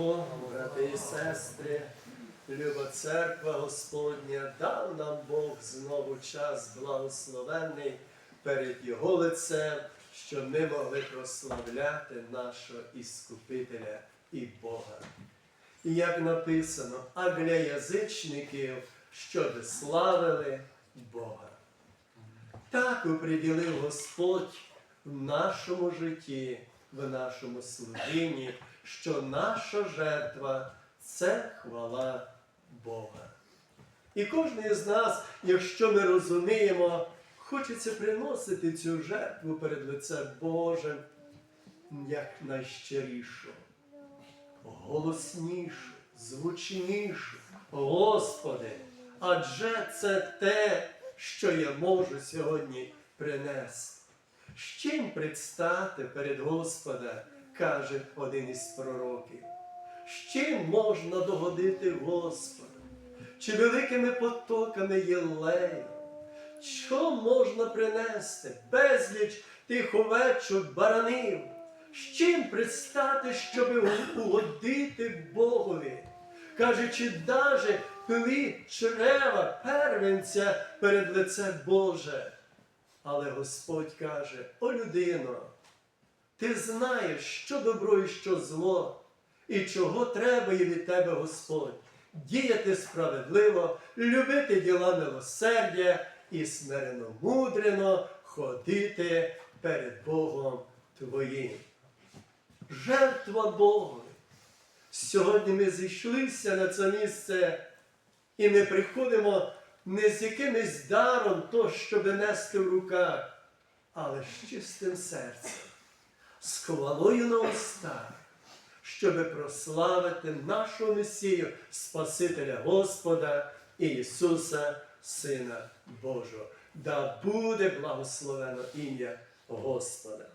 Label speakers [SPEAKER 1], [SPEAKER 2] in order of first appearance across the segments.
[SPEAKER 1] Богу, брати і сестри, люба церква Господня, дав нам Бог знову час благословенний перед Його лицем, щоб ми могли прославляти нашого Іскупителя і Бога. І як написано, а для язичників, щоб славили Бога. Так оприділив Господь в нашому житті, в нашому служінні, що наша жертва це хвала Бога. І кожен з нас, якщо ми розуміємо, хочеться приносити цю жертву перед лицем Божим як найщирішу, голоснішу, звучнішу. Господи, адже це те, що я можу сьогодні принести. З чим предстати перед Господа, каже один із пророків. З чим можна догодити Господу? Чи великими потоками єлею? Що можна принести? Безліч тих овечок, баранів? З чим предстати, щоб угодити Богові? Каже, чи даже плід чрева первенця перед лицем Боже? Але Господь каже: О людино, ти знаєш, що добро і що зло, і чого треба є від тебе Господь, діяти справедливо, любити діла милосердя і смирено мудрено ходити перед Богом Твоїм. Жертва Богу. Сьогодні ми зійшлися на це місце, і ми приходимо не з якимось даром, то, щоб нести в руках, але з чистим серцем, з на устах, щоб прославити нашого Месію, Спасителя Господа Ісуса, Сина Божого. Да буде благословено ім'я Господа.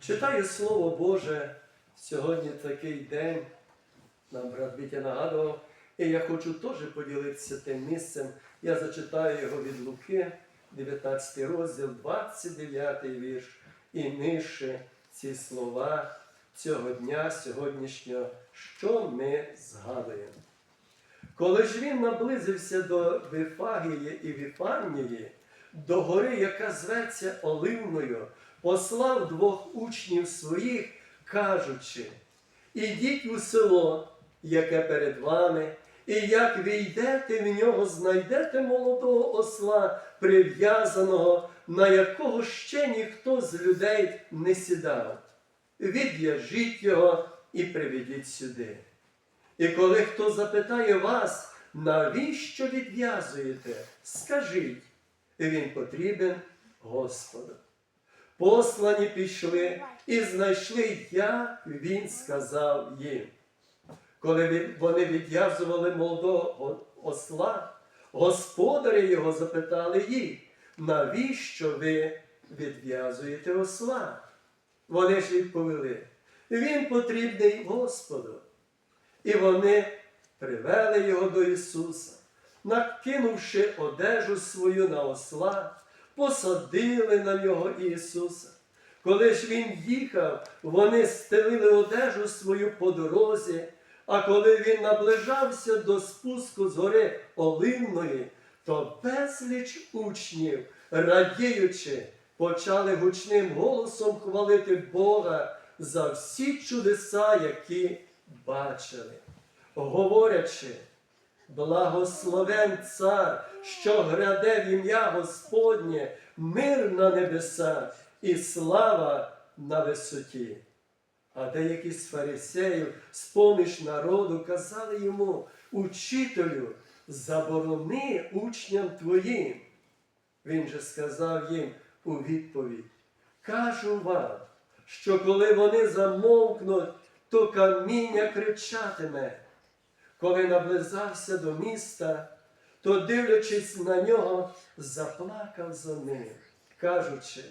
[SPEAKER 1] Читаю Слово Боже сьогодні такий день. Нам брат Вітя нагадував, і я хочу теж поділитися тим місцем. Я зачитаю його від Луки, 19 розділ, 29 вірш, і нижче ці слова цього дня сьогоднішнього, що ми згадуємо. Коли ж він наблизився до Вифагії і Віфанії, до гори, яка зветься Оливною, послав двох учнів своїх, кажучи, ідіть у село, яке перед вами, і як війдете в нього, знайдете молодого осла, прив'язаного, на якого ще ніхто з людей не сідав. Відв'яжіть його і приведіть сюди. І коли хто запитає вас, навіщо відв'язуєте, скажіть, він потрібен Господу. Послані пішли і знайшли, як він сказав їм. Коли вони відв'язували молодого осла, господарі його запитали їх, навіщо ви відв'язуєте осла? Вони ж відповіли, він потрібний Господу. І вони привели його до Ісуса, накинувши одежу свою на осла, посадили на нього Ісуса. Коли ж він їхав, вони стелили одежу свою по дорозі, а коли він наближався до спуску з гори Оливної, то безліч учнів, радіючи, почали гучним голосом хвалити Бога за всі чудеса, які бачили, говорячи, благословен цар, що граде в ім'я Господнє, мир на небесах і слава на висоті. А деякі з фарисеїв, з-поміж народу, казали йому, учителю, заборони учням твоїм. Він же сказав їм у відповідь: Кажу вам, що коли вони замовкнуть, то каміння кричатиме. Коли наблизався до міста, то, дивлячись на нього, заплакав за ним, кажучи,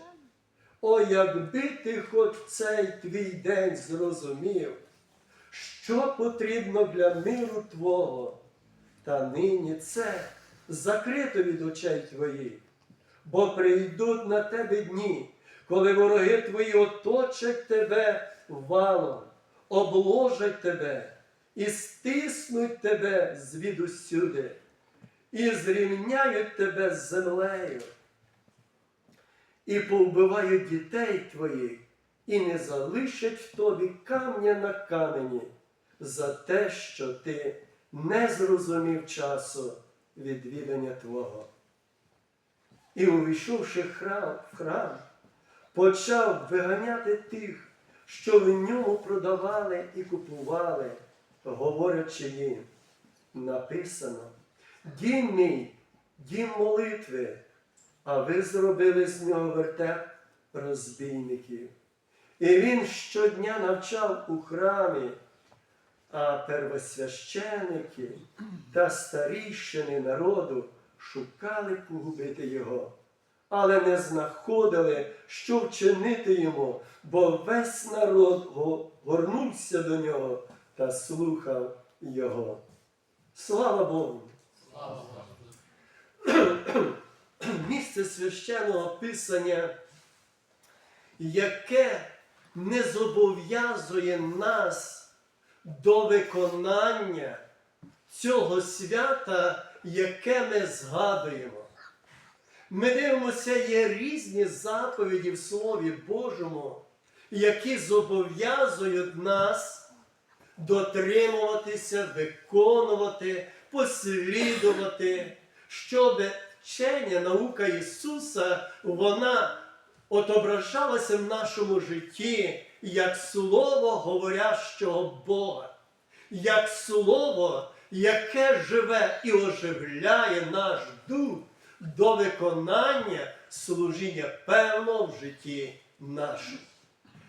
[SPEAKER 1] о, якби ти хоч цей твій день зрозумів, що потрібно для миру Твого, та нині це закрито від очей твоїх, бо прийдуть на тебе дні, коли вороги твої оточать тебе валом, обложать тебе і стиснуть тебе звідусюди, і зрівняють тебе з землею, і повбивають дітей твоїх, і не залишать в тобі камня на камені за те, що ти не зрозумів часу відвідання Твого. І, увійшовши храм, в храм, почав виганяти тих, що в ньому продавали і купували, говорячи їм, написано, дім мій, дім молитви, а ви зробили з нього вертеп розбійників. І він щодня навчав у храмі, а первосвященики та старішини народу шукали погубити його, але не знаходили, що вчинити йому, бо весь народ горнувся до нього та слухав його. Слава Богу! Місце священного писання, яке не зобов'язує нас до виконання цього свята, яке ми згадуємо. Ми дивимося, є різні заповіді в Слові Божому, які зобов'язують нас дотримуватися, виконувати, послідувати, щоб вчення, наука Ісуса, вона отображалася в нашому житті як слово говорящого Бога, як слово, яке живе і оживляє наш дух до виконання служіння певного в житті нашому.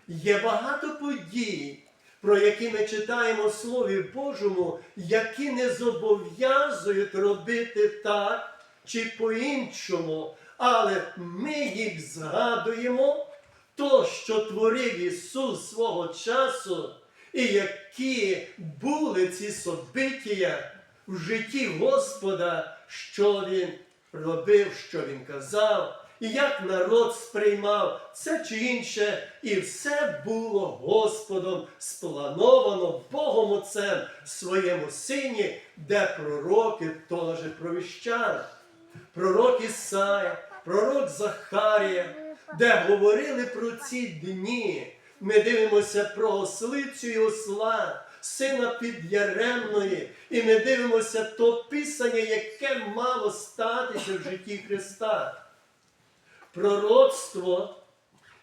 [SPEAKER 1] Є багато подій, про які ми читаємо в Слові Божому, які не зобов'язують робити так чи по-іншому, але ми їх згадуємо, то, що творив Ісус свого часу, і які були ці собиття в житті Господа, що Він робив, що Він казав, і як народ сприймав це чи інше, і все було Господом сплановано Богом Отцем своєму сині, де пророки теж провіщали. Пророк Ісая, пророк Захарія, де говорили про ці дні. Ми дивимося про ослицю і осла, сина підяремної, і ми дивимося то писання, яке мало статися в житті Христа. Пророцтво,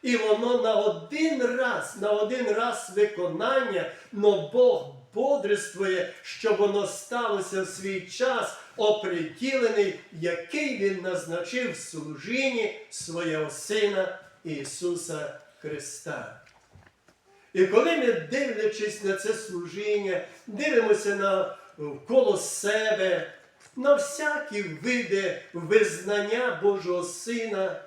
[SPEAKER 1] і воно на один раз, на один раз виконання, но Бог бодрствує, щоб воно сталося в свій час, оприділений, який Він назначив в служінні свого Сина Ісуса Христа. І коли ми, дивлячись на це служіння, дивимося на коло себе, на всякі види визнання Божого Сина,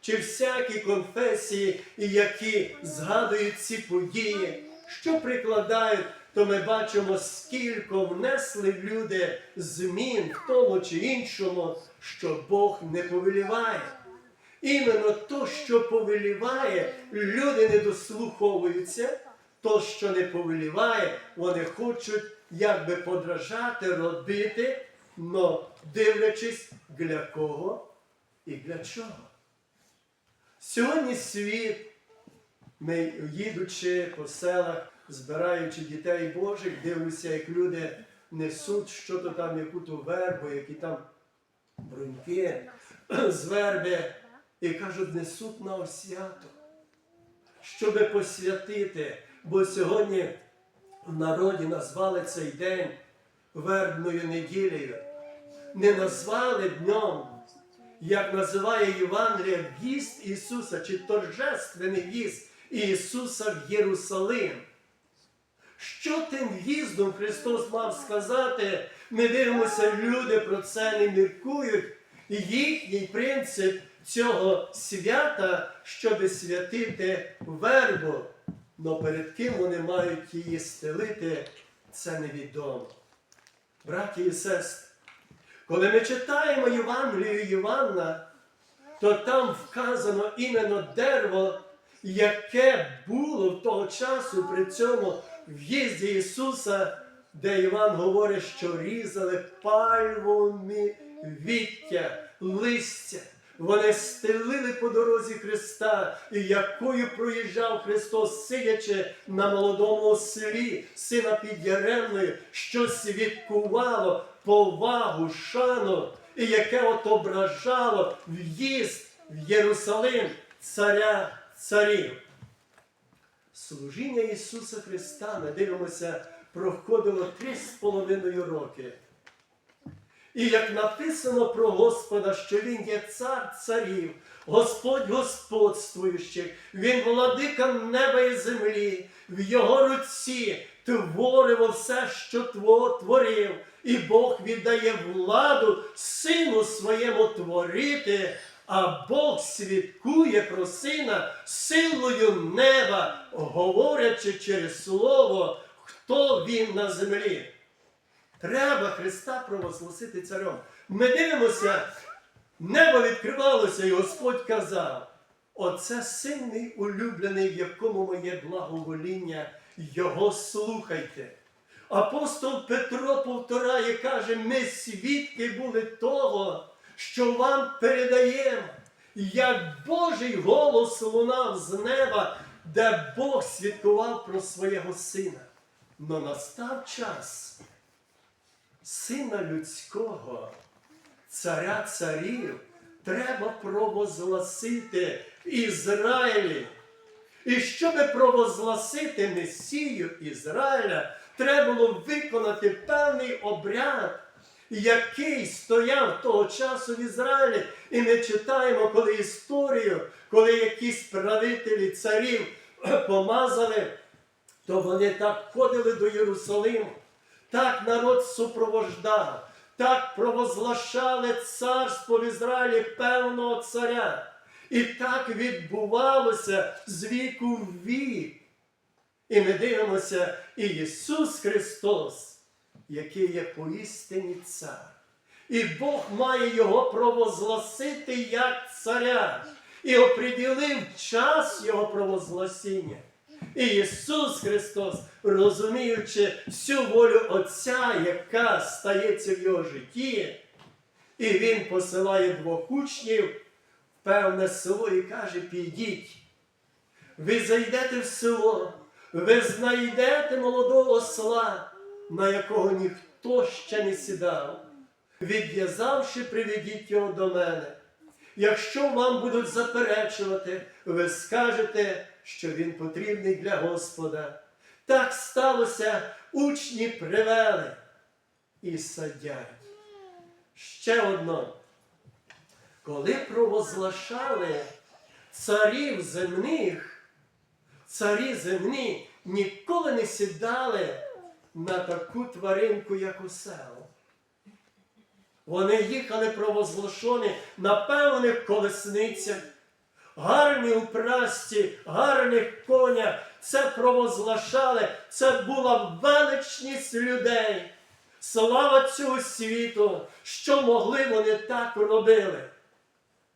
[SPEAKER 1] чи всякі конфесії, які згадують ці події, що прикладають, то ми бачимо, скільки внесли люди змін в тому чи іншому, що Бог не повеліває. Іменно то, що повеліває, люди не дослуховуються, то, що не повеліває, вони хочуть якби подражати, робити, но дивлячись для кого і для чого. Сьогодні світ, ми їдучи по селах, збираючи дітей Божих, дивлюся, як люди несуть що там, яку-то вербу, які там бруньки з верби, і кажуть, несуть на освяту, щоби посвятити, бо сьогодні в народі назвали цей день вербною неділею. Не назвали днем, як називає Євангелія, в'їзд Ісуса чи торжественний в'їзд Ісуса в Єрусалим. Що тим в'їздом Христос мав сказати? Ми дивимося, люди про це не міркують. І Їхній принцип цього свята, щоб святити вербу. Но перед ким вони мають її стелити, це невідомо. Браті і сестри, коли ми читаємо Євангелію Івана, то там вказано іменно дерево, яке було в того часу при цьому в'їзді Ісуса, де Іван говорить, що різали пальмові віття, листя. Вони стелили по дорозі Христа, і якою проїжджав Христос, сидячи на молодому ослі, сина підяремної, що свідкувало повагу, шану, і яке отображало в'їзд в Єрусалим царя царів. Служіння Ісуса Христа, ми дивимося, проходило три з половиною роки. І як написано про Господа, що Він є цар царів, Господь господствуючих, Він владика неба і землі, в Його руці творило все, що тво- творив, і Бог віддає владу сину своєму творити, а Бог свідкує про сина силою неба, говорячи через слово, хто він на землі. Треба Христа провозгласити царем. Ми дивимося, небо відкривалося, і Господь казав: Оце син мій улюблений, в якому моє благовоління, його слухайте. Апостол Петро повторяє, каже, ми свідки були того, що вам передаємо, як Божий голос лунав з неба, де Бог свідкував про свого сина. Но настав час сина людського, царя царів, треба провозгласити Ізраїлі. І щоб провозгласити Месію Ізраїля, треба було виконати певний обряд, який стояв того часу в Ізраїлі. І ми читаємо, коли історію, коли якісь правителі царів помазали, то вони так ходили до Єрусалиму, так народ супровождав, так провозглашали царство в Ізраїлі певного царя. І так відбувалося з віку в вік. І ми дивимося, і Ісус Христос, який є поістині цар. І Бог має його провозгласити як царя. І оприділив час його провозгласіння. І Ісус Христос, розуміючи всю волю Отця, яка стається в його житті, і Він посилає двох учнів в певне село і каже: підіть. Ви зайдете в село, ви знайдете молодого осла, на якого ніхто ще не сідав. Відв'язавши, приведіть його до мене. Якщо вам будуть заперечувати, ви скажете, що він потрібний для Господа. Так сталося, учні привели і садять. Ще одно. Коли провозглашали царів земних, царі земні ніколи не сідали на таку тваринку, як осел. Вони їхали провозглашені на певних колесницях, гарні упрасті, гарних конях. Це провозглашали, це була величність людей, слава цього світу, що могли вони так робили.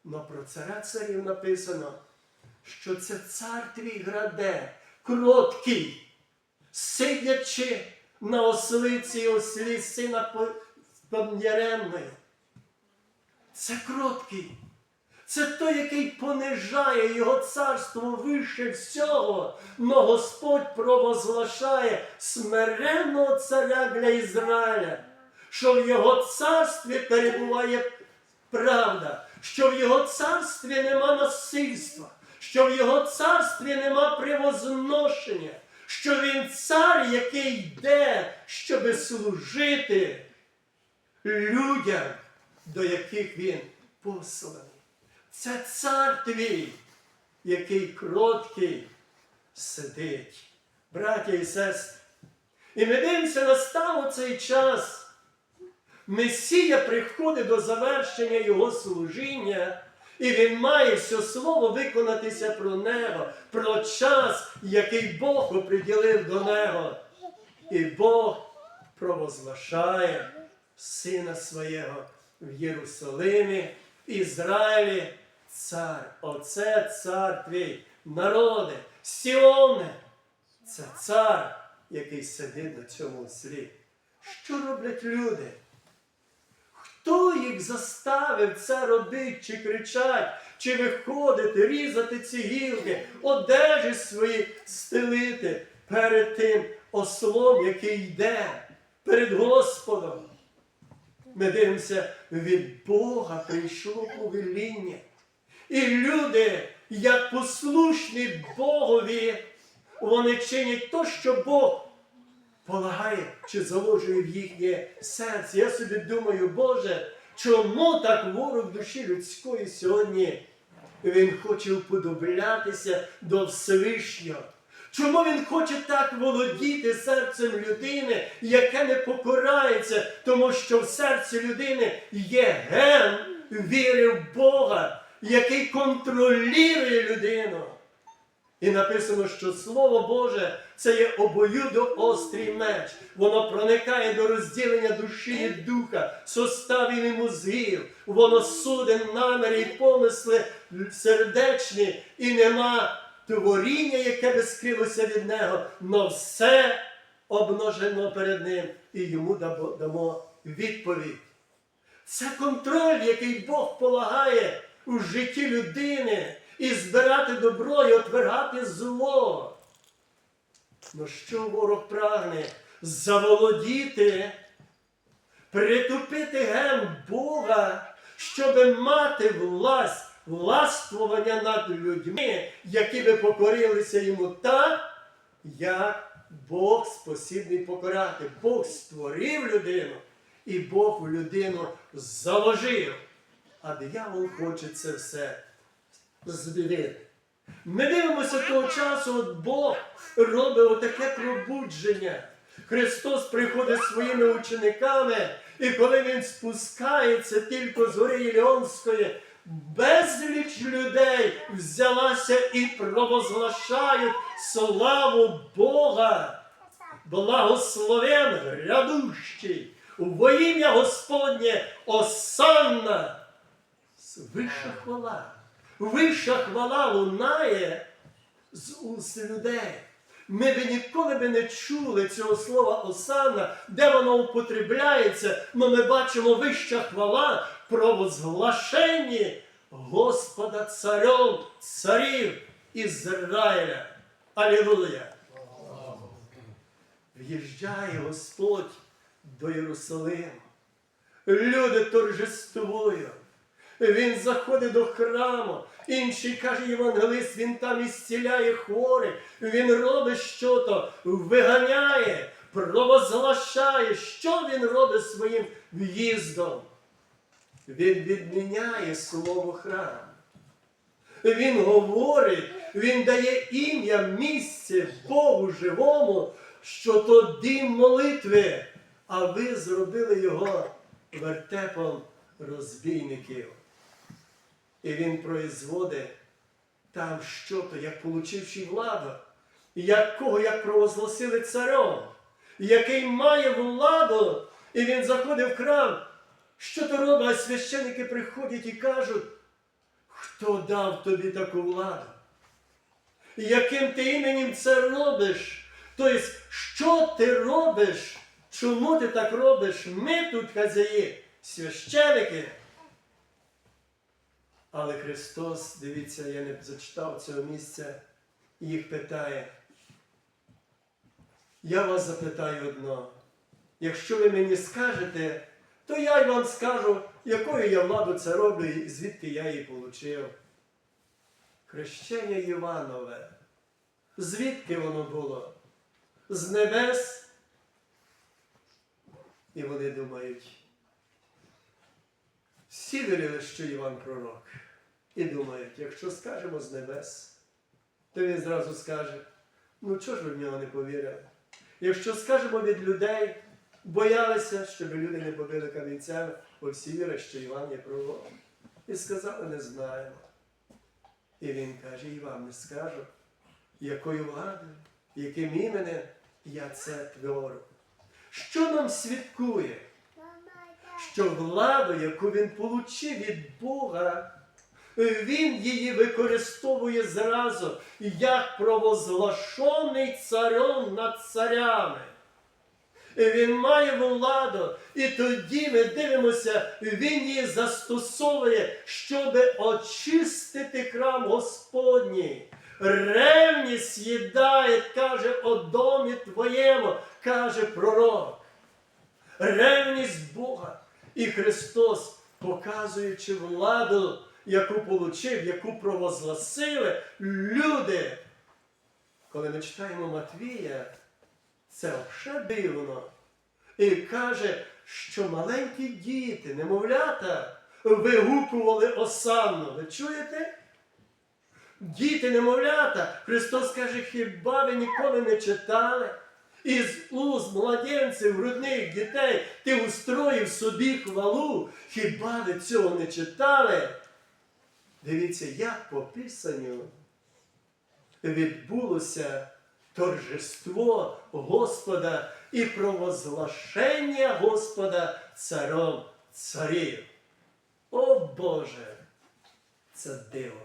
[SPEAKER 1] Но про царя царів написано, що це цар твій граде, кроткий, сидячи на ослиці і ослі сина Пом'яремної. Це кроткий. Це той, який понижає його царство вище всього, но Господь провозглашає смиренного царя для Ізраїля, що в його царстві перебуває правда, що в його царстві нема насильства, що в його царстві нема привозношення, що він цар, який йде, щоби служити людям, до яких він посланий. Це цар твій, який кроткий сидить. Браття і сестри. І ми дивимося, настав цей час. Месія приходить до завершення Його служіння, і Він має все слово виконатися про нього, про час, який Бог оприділив до нього. І Бог провозглашає Сина Своєго в Єрусалимі, Ізраїлі, цар, оце цар твій, народи, Сіоне, це цар який сидить на цьому ослі. Що роблять люди? Хто їх заставив це робити, чи кричать, чи виходити, різати ці гілки, одежі свої стелити перед тим ослом, який йде перед Господом? Ми дивимося, від Бога прийшло повеління. І люди, як послушні Богові, вони чинять то, що Бог полагає чи заложує в їхнє серце. Я собі думаю, Боже, чому так ворог душі людської сьогодні? Він хоче уподоблятися до Всевишнього. Чому він хоче так володіти серцем людини, яке не покорається, тому що в серці людини є ген віри в Бога, який контролює людину. І написано, що Слово Боже це є обоюдоострий меч. Воно проникає до розділення душі і духа, составів і мозгів. Воно судить наміри і помисли сердечні, і нема творіння, яке би скрилося від нього, но все обмножено перед ним, і йому дамо відповідь. Це контроль, який Бог полагає у житті людини і збирати добро і отвергати зло. Ну що ворог прагне? Заволодіти, притупити ген Бога, щоб мати власть, властвування над людьми, які би покорилися йому так, як Бог спосібний покорати. Бог створив людину, і Бог в людину заложив. А диявол хоче це все збілити. Ми дивимося того часу, от Бог робить отаке пробудження. Христос приходить своїми учениками, і коли Він спускається тільки з гори Іліонської, безліч людей взялася і провозглашають славу Бога. Благословен грядущий, во ім'я Господнє осанна. Вища хвала. Вища хвала лунає з уст людей. Ми би ніколи би не чули цього слова Осана, де воно употребляється, але ми бачимо вища хвала про возглашенні Господа царем царів Ізраїля. Алілуя! В'їжджає Господь до Єрусалиму. Люди торжествують. Він заходить до храму. Інший каже Євангелист, він там ісціляє хворих, він робить що-то, виганяє, провозглашає. Що він робить своїм в'їздом? Він відміняє слово храм. Він говорить, він дає ім'я місце Богу живому, що то дім молитви, а ви зробили його вертепом розбійників. І він производить там що-то, як получивши владу, якого як провозгласили царем, який має владу, і він заходить в храм. Що то робить? А священники приходять і кажуть, хто дав тобі таку владу? Яким ти іменем це робиш? Тобто, що ти робиш? Чому ти так робиш? Ми тут хазяї, священики. Але Христос, дивіться, я не зачитав цього місця, їх питає. Я вас запитаю одно. Якщо ви мені скажете, то я й вам скажу, якою я владу це роблю і звідки я її отримав. Хрещення Іванове. Звідки воно було? З небес? І вони думають. Всі вірили, що Іван пророк. І думають, якщо скажемо з небес, то він зразу скаже, ну чого ж ви в нього не повірили? Якщо скажемо від людей, боялися, щоб люди не побили камінцями, бо всі вірять, що Іван є пророк. І сказали, не знаємо. І він каже, і вам не скажу, якою владою, яким іменем я це творю. Що нам свідкує? Що владу, яку він получив від Бога, Він її використовує зразу як провозглашений царем над царями. Він має владу, і тоді ми дивимося, він її застосовує, щоб очистити храм Господній. Ревність їдає, каже, о домі твоєму, каже пророк. Ревність Бога. І Христос, показуючи владу, яку получив, яку провозгласили люди. Коли ми читаємо Матвія, це вже дивно. І каже, що маленькі діти, немовлята, вигукували осанну. Ви чуєте? Діти, немовлята, Христос каже, хіба ви ніколи не читали? Із уст младенців, грудних дітей ти устроїв собі хвалу. Хіба ви цього не читали? Дивіться, як по Писанню відбулося торжество Господа і провозглашення Господа царом царів. О Боже! Це диво!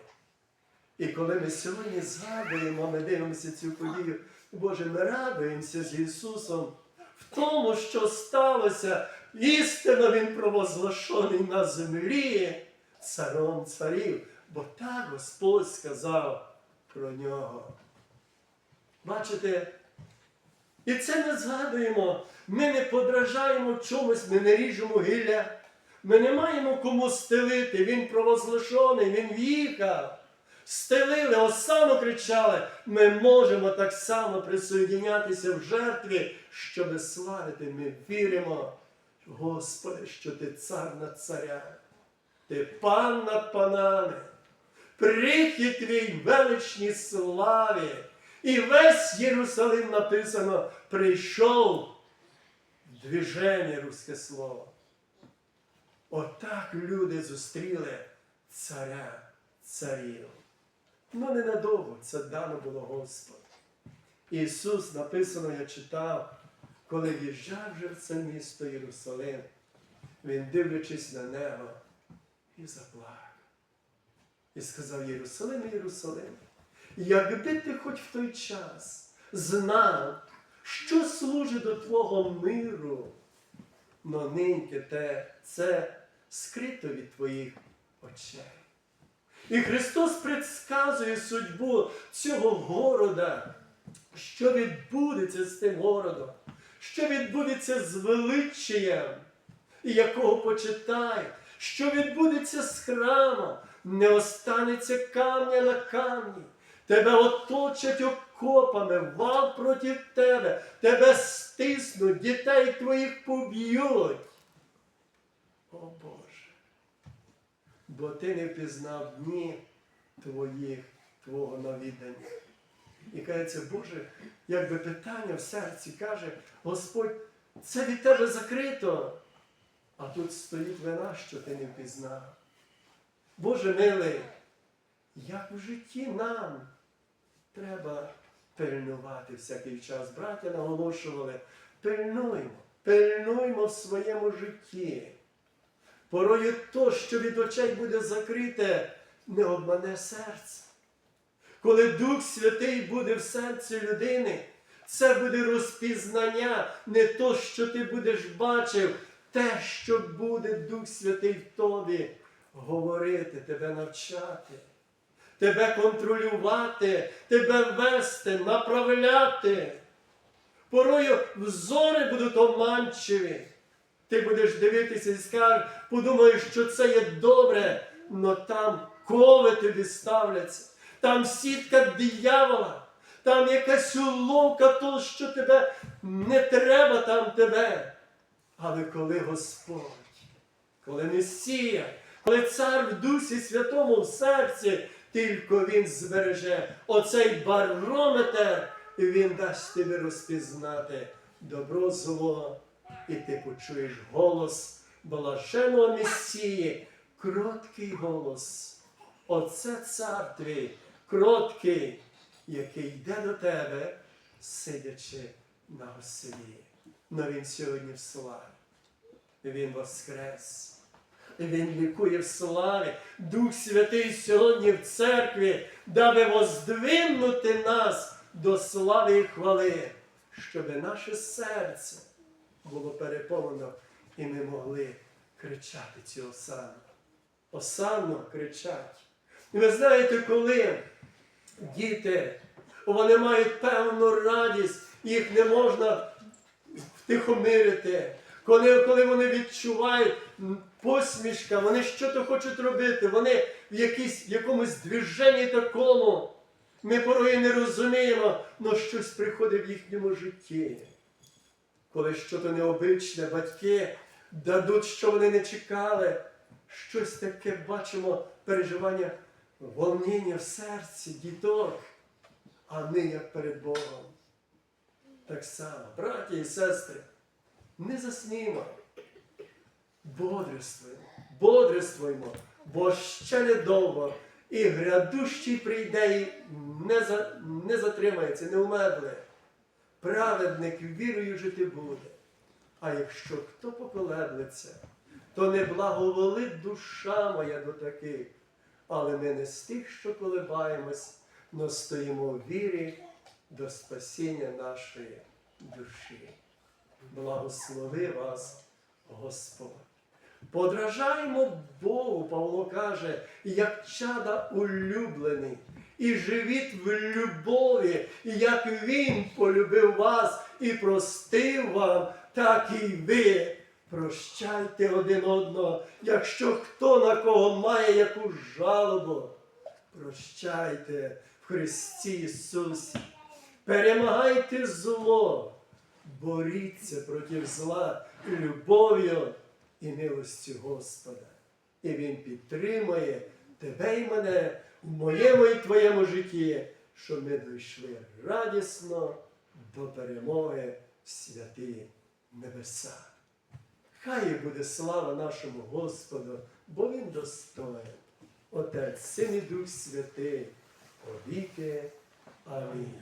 [SPEAKER 1] І коли ми сьогодні згадуємо, ми дивимося цю подію, Боже, ми радуємося з Ісусом в тому, що сталося. Істинно Він провозглашений на землі царом царів, бо так Господь сказав про нього. Бачите? І це ми згадуємо. Ми не подражаємо чомусь, ми не ріжемо гілля. Ми не маємо кому стелити. Він провозглашений, він в'їхав. Стелили, осану кричали. Ми можемо так само присоєднятися в жертві, щоби славити. Ми віримо, Господи, що ти цар над царями, ти пан над панами. Прихід твій величній славі. І весь Єрусалим написано, прийшов движення руське слово. Отак люди зустріли царя царів. Ну ненадовго це дано було Господу. Ісус написано, я читав, коли в'їжджав вже в це місто Єрусалим, Він, дивлячись на небо, і заплакав. І сказав Єрусалим, Єрусалим, якби ти хоч в той час знав, що служить до твого миру, но ниньки те це скрито від твоїх очей. І Христос предсказує судьбу цього города, що відбудеться з тим городом, що відбудеться з величієм, якого почитають, що відбудеться з храмом, не останеться камня на камні. Тебе оточать окопами, вал проти тебе, тебе стиснуть, дітей твоїх поб'ють. О Боже, бо ти не впізнав дні твоїх, твого навідання. І кажеться, Боже, якби питання в серці каже, Господь, це від тебе закрито, а тут стоїть вина, що ти не впізнав. Боже милий, як в житті нам треба пильнувати всякий час. Браття наголошували, пильнуймо, пильнуймо в своєму житті. Порою то, що від очей буде закрите, не обмане серце. Коли Дух Святий буде в серці людини, це буде розпізнання, не то, що ти будеш бачив, те, що буде Дух Святий в тобі говорити, тебе навчати, тебе контролювати, тебе вести, направляти. Порою взори будуть оманчиві. Ти будеш дивитися і скажеш, подумаєш, що це є добре, але там кови тобі ставляться, там сітка диявола, там якась уловка того, що тебе не треба там тебе. Але коли Господь, коли Месія, коли цар в Дусі Святому в серці, тільки Він збереже оцей барометр, і він дасть тобі розпізнати добро зло, і ти почуєш голос блаженого Месії, кроткий голос. Оце цар твій, кроткий, який йде до тебе, сидячи на оселі. Но він сьогодні в славі. Він воскрес. Він лікує в славі. Дух Святий сьогодні в церкві, даби воздвинути нас до слави і хвали, щоб наше серце було переповнено, і ми могли кричати цю осану. Осанно кричать. І ви знаєте, коли діти, вони мають певну радість, їх не можна втихомирити. Коли, коли вони відчувають посмішка, вони що то хочуть робити, вони в, якійсь, в якомусь движенні такому. Ми порою не розуміємо, але щось приходить в їхньому житті. Коли щось необичне, батьки дадуть, що вони не чекали, щось таке бачимо, переживання, волніння в серці, діток, а ми як перед Богом. Так само, браті і сестри, не заснімо, бодрствуємо, бодрствуємо, бо ще недовго і грядущий прийде і не, за, не затримається, не умедле. Праведник вірою жити буде. А якщо хто поколеблеться, то не благоволить душа моя до таких, але ми не з тих, що колебаємось, но стоїмо в вірі до спасіння нашої душі. Благослови вас, Господь. Подражаємо Богу, Павло каже, як чада улюблений, і живіть в любові, як Він полюбив вас і простив вам, так і ви. Прощайте один одного, якщо хто на кого має яку жалобу, прощайте в Христі Ісусі. Перемагайте зло, боріться проти зла любов'ю і милостю Господа. І Він підтримує тебе і мене в моєму і твоєму житті, щоб ми дійшли радісно до перемоги в святі небеса. Хай буде слава нашому Господу, бо Він достоин. Отець, Син і Дух Святий, повіки. Амінь.